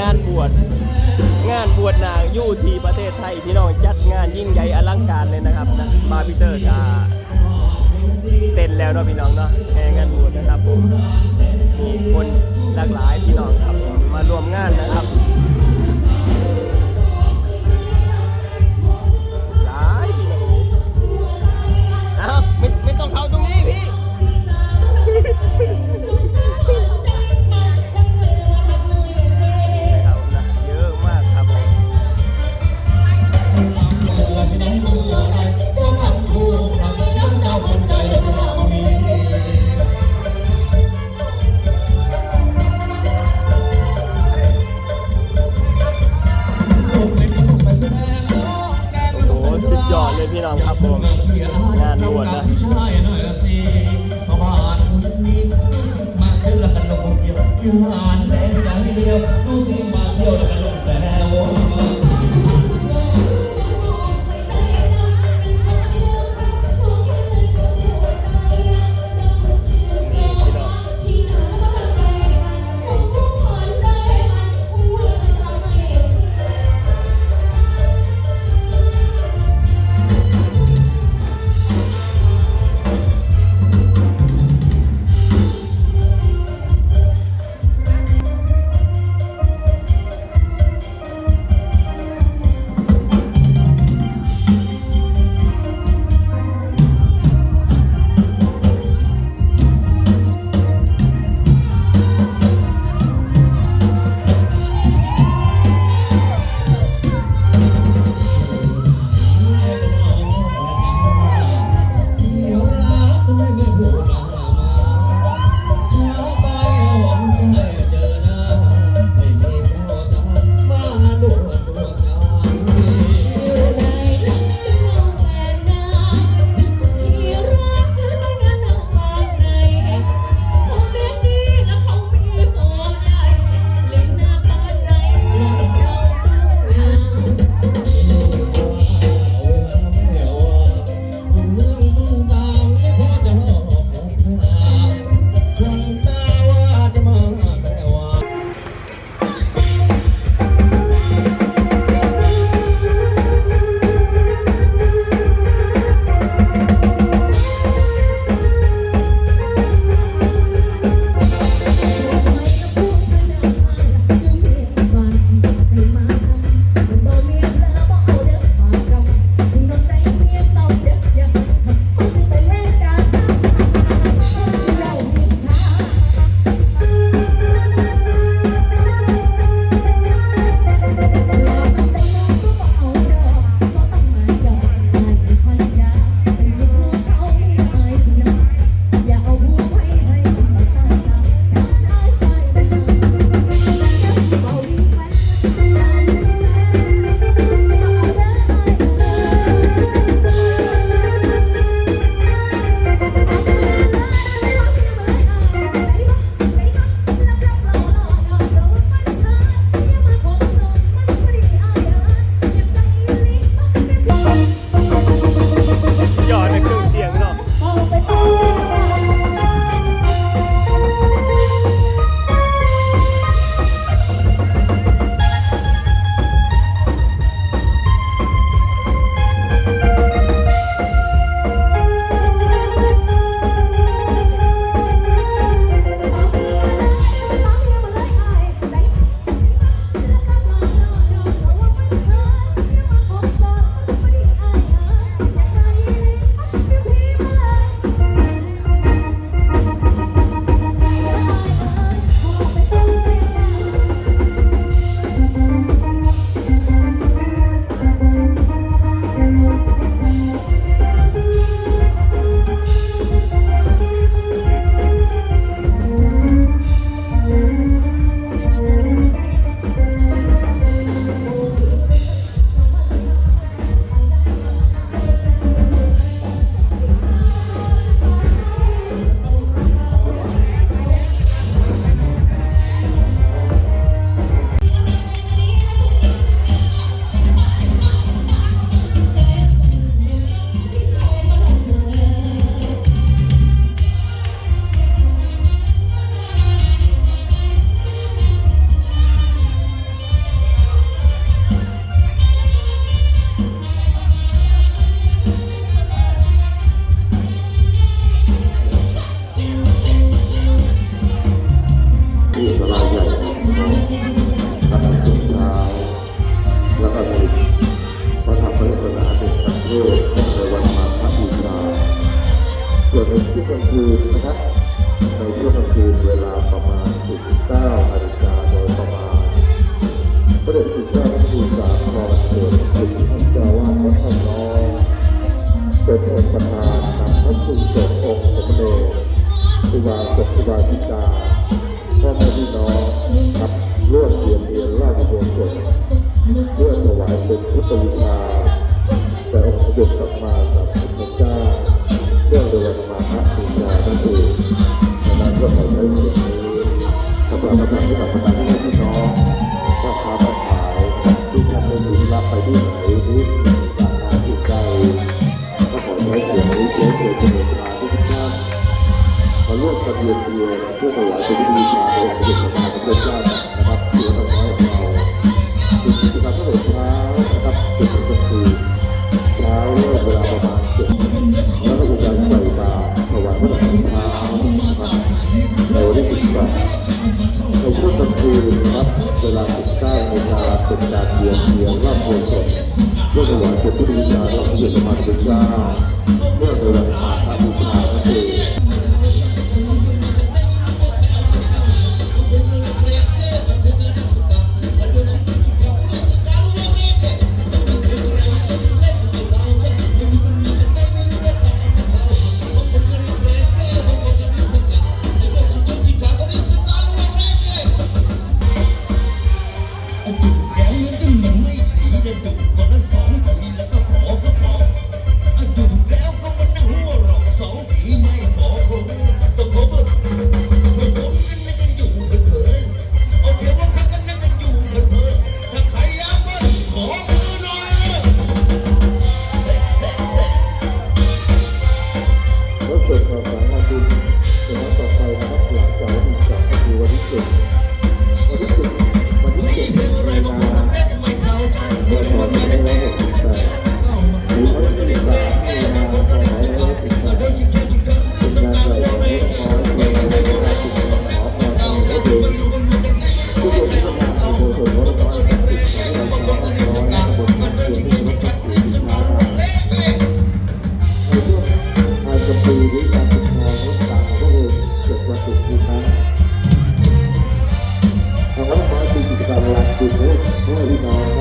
งานบวชงานบวชนางยู่ที่ประเทศไทยพี่น้องจัดงานยิ่งใหญ่อลังการเลยนะครับนะมาพิเตอร์ก็เต้นแล้วเนาะพี่น้องเนาะแห่งานบวชนะครับผมมีคนหลากหลายพี่น้องครับมาร่วมงานนะครับ เลยพี่น้องครับผมงานบวชนะงานแรงใจเดียวตู้สึกมาเที่ยวล้กัน 嗯好的 ร่วมกันเรียนเพื่อเพื่อถวายเป็นพิธีการถวายเป็นพระพระเจ้านะครับตัวน้อยของเราเป็นกิจกรรมตั้งแต่เช้านะครับจนถึงกลาคืนเช้าเลิกเวลาประมาณเจ็ดแล้วก็มีการใส่บาตรถวายพระสังฆทานนะครับในวันที่สิบแปรในช่วงกลางคืนนะครับเวลาสิบเก้านาฬิาเป็นการเรียนเรียนรอบโบสถ์เพื่อถวายเป็นพิธีการรับเสด็จพระพระเจ้า Thì mới.